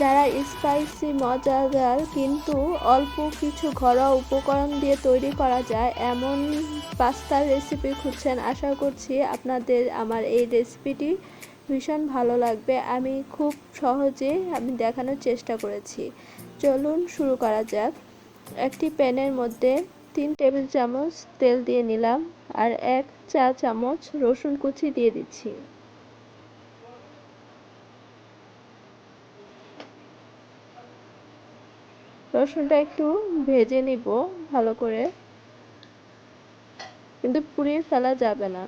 যারা স্পাইসি মজাদার, কিন্তু অল্প কিছু ঘরোয়া উপকরণ দিয়ে তৈরি করা যায়, এমন পাস্তার রেসিপি খুঁজছেন। আশা করছি আপনাদের আমার এই রেসিপিটি ভীষণ ভালো লাগবে। আমি খুব সহজে আমি দেখানোর চেষ্টা করেছি। চলুন শুরু করা যাক। একটি প্যানের মধ্যে তিন টেবিল চামচ তেল দিয়ে নিলাম আর এক চা চামচ রসুন কুচি দিয়ে দিচ্ছি। রসুনটা একটু ভেজে নিব ভালো করে। কিন্তু পুড়িয়ে ফেলা যাবে না।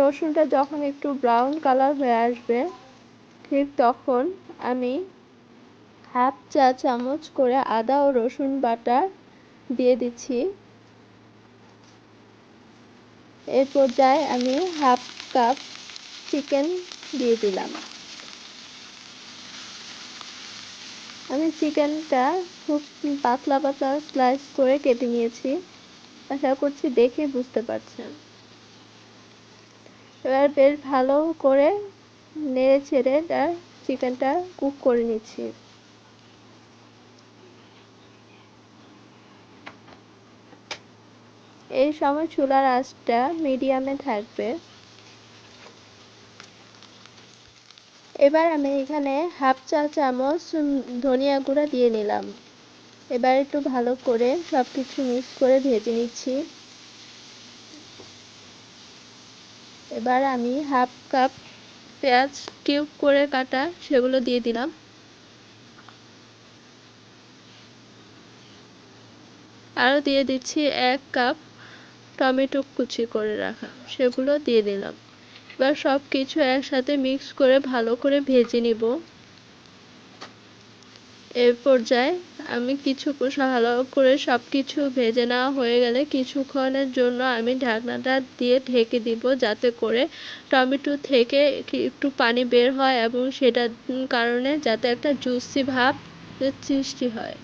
রসুনটা যখন একটু ব্রাউন কালার হয়ে আসবে, ঠিক তখন আমি হাফ চা চামচ করে আদা ও রসুন বাটা দিয়ে দিচ্ছি। এর পর্যায়ে আমি হাফ কাপ চিকেন দিয়ে দিলাম। আমি চিকেনটা খুব পাতলা পাতলা স্লাইস করে কেটে নিয়েছি। আশা করছি দেখে বুঝতে পারছেন। এবার বেশ ভালো করে নেড়ে ছেড়ে তার চিকেনটা কুক করে নিচ্ছি। এই সময় চুলার আঁচটা মিডিয়ামে থাকবে। এবার আমি এখানে হাফ চা চামচ ধনিয়া গুঁড়া দিয়ে নিলাম। এবার একটু ভালো করে সব কিছু মিক্স করে ভেজে নিচ্ছি। এবার আমি হাফ কাপ পেঁয়াজ কিউব করে কাটা সেগুলো দিয়ে দিলাম। আরও দিয়ে দিচ্ছি এক কাপ টমেটো কুচি করে রাখা, সেগুলো দিয়ে দিলাম। এবার সব কিছু একসাথে মিক্স করে ভালো করে ভেজে নিব। এর পর্যায়ে আমি কিছু ভালো করে সব কিছু ভেজে নেওয়া হয়ে গেলে কিছুক্ষণের জন্য আমি ঢাকনাটা দিয়ে ঢেকে দিব যাতে করে টমেটো থেকে একটু পানি বের হয় এবং সেটার কারণে যাতে একটা জুসি ভাব সৃষ্টি হয়।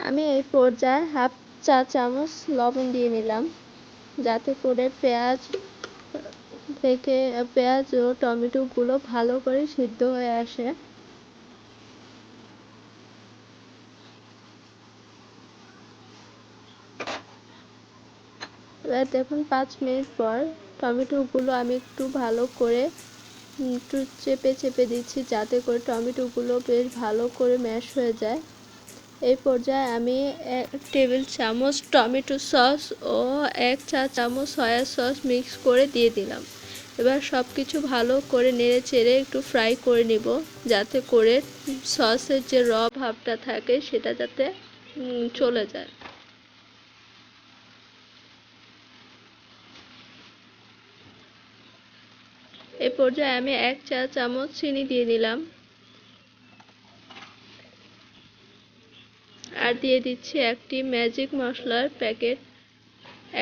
আমি এই পর্যায়ে হাফ চা চামচ লবণ দিয়ে নিলাম। যাতে করে পেঁয়াজ থেকে, পেঁয়াজ ও টমেটোগুলো ভালো করে সিদ্ধ হয়ে আসে। এবার দেখুন পাঁচ মিনিট পর টমেটোগুলো আমি একটু ভালো করে একটু চেপে চেপে দিচ্ছি যাতে করে টমেটোগুলো বেশ ভালো করে ম্যাশ হয়ে যায়। এই পর্যায়ে আমি এক টেবিল চামচ টমেটো সস ও এক চা চামচ সয়া সস মিক্স করে দিয়ে দিলাম। এবার সব কিছু ভালো করে নেড়ে চেড়ে একটু ফ্রাই করে নিব, যাতে করে সসের যে র ভাবটা থাকে সেটা যাতে চলে যায়। এ পর্যায়ে আমি এক চা চামচ চিনি দিয়ে দিলাম আর দিয়ে দিচ্ছি একটি ম্যাজিক মশলার প্যাকেট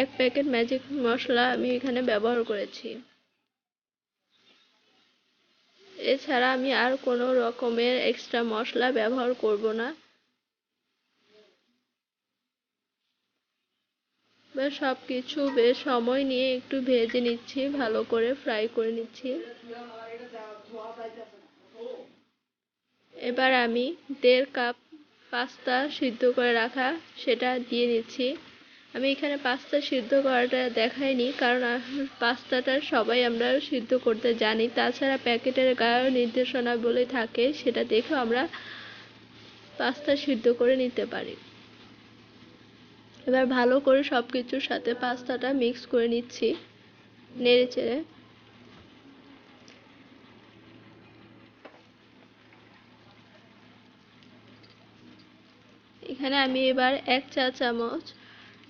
এক প্যাকেট ম্যাজিক মশলা আমি এখানে ব্যবহার করেছি। এছাড়া আমি আর কোনো রকমের এক্সট্রা মশলা ব্যবহার করব না। সব কিছু বেশ সময় নিয়ে একটু ভেজে নিচ্ছি, ভালো করে ফ্রাই করে নিচ্ছি। এবার আমি দেড় কাপ পাস্তা সিদ্ধ করে রাখা, সেটা দিয়ে দিচ্ছি। আমি এখানে পাস্তা সিদ্ধ করাটা দেখাইনি, কারণ পাস্তাটা সবাই আমরা সিদ্ধ করতে জানি। তাছাড়া প্যাকেটের গায়ে নির্দেশনা বলে থাকে, সেটা দেখেও আমরা পাস্তা সিদ্ধ করে নিতে পারি। এবার ভালো করে সব কিছুর সাথে পাস্তাটা মিক্স করে নিচ্ছি, নেড়ে চেড়ে। এখানে আমি এবার এক চা চামচ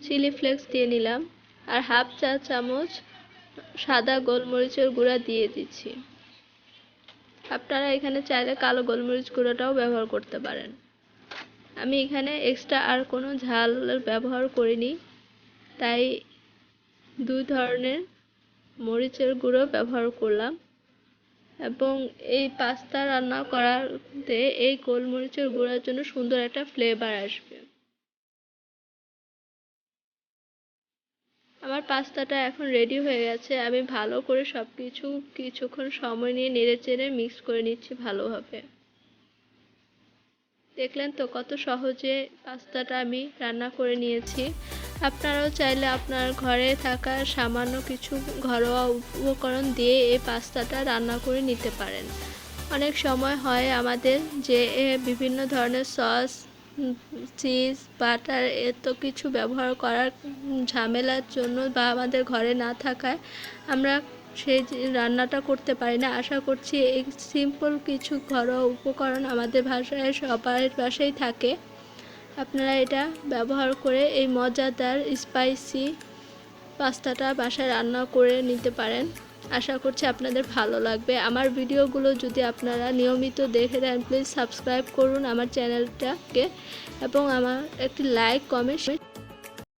চিলি ফ্লেক্স দিয়ে নিলাম আর হাফ চা চামচ সাদা গোলমরিচের গুঁড়া দিয়ে দিচ্ছি। আপনারা এখানে চাইলে কালো গোলমরিচ গুঁড়োটাও ব্যবহার করতে পারেন। আমি এখানে এক্সট্রা আর কোনো ঝাল ব্যবহার করিনি, তাই দুই ধরনের মরিচের গুঁড়ো ব্যবহার করলাম। এবং এই পাস্তা রান্না করাতে এই গোলমরিচের গুঁড়ার জন্য সুন্দর একটা ফ্লেভার আসবে। আমার পাস্তাটা এখন রেডি হয়ে গেছে। আমি ভালো করে সব কিছু কিছুক্ষণ সময় নিয়ে নেড়ে চেড়ে মিক্স করে নিচ্ছি ভালোভাবে। দেখলেন তো কত সহজে পাস্তাটা আমি রান্না করে নিয়েছি। আপনারাও চাইলে আপনার ঘরে থাকা সামান্য কিছু ঘরোয়া উপকরণ দিয়ে এই পাস্তাটা রান্না করে নিতে পারেন। অনেক সময় হয় আমাদের যে বিভিন্ন ধরনের সস চিজ, বাটার এত কিছু ব্যবহার করার ঝামেলার জন্য বা আমাদের ঘরে না থাকায় আমরা সেই রান্নাটা করতে পারি না, আশা করছি এই সিম্পল কিছু ঘরোয়া উপকরণ আমাদের ভাষায় সবার বাসায় থাকে। আপনারা এটা ব্যবহার করে এই মজাদার স্পাইসি পাস্তাটা বাসায় রান্না করে নিতে পারেন। আশা করছি আপনাদের ভালো লাগবে। আমার ভিডিওগুলো যদি আপনারা নিয়মিত দেখে দেন প্লিজ সাবস্ক্রাইব করুন আমার চ্যানেলটাকে এবং আমার একটি লাইক কমেন্ট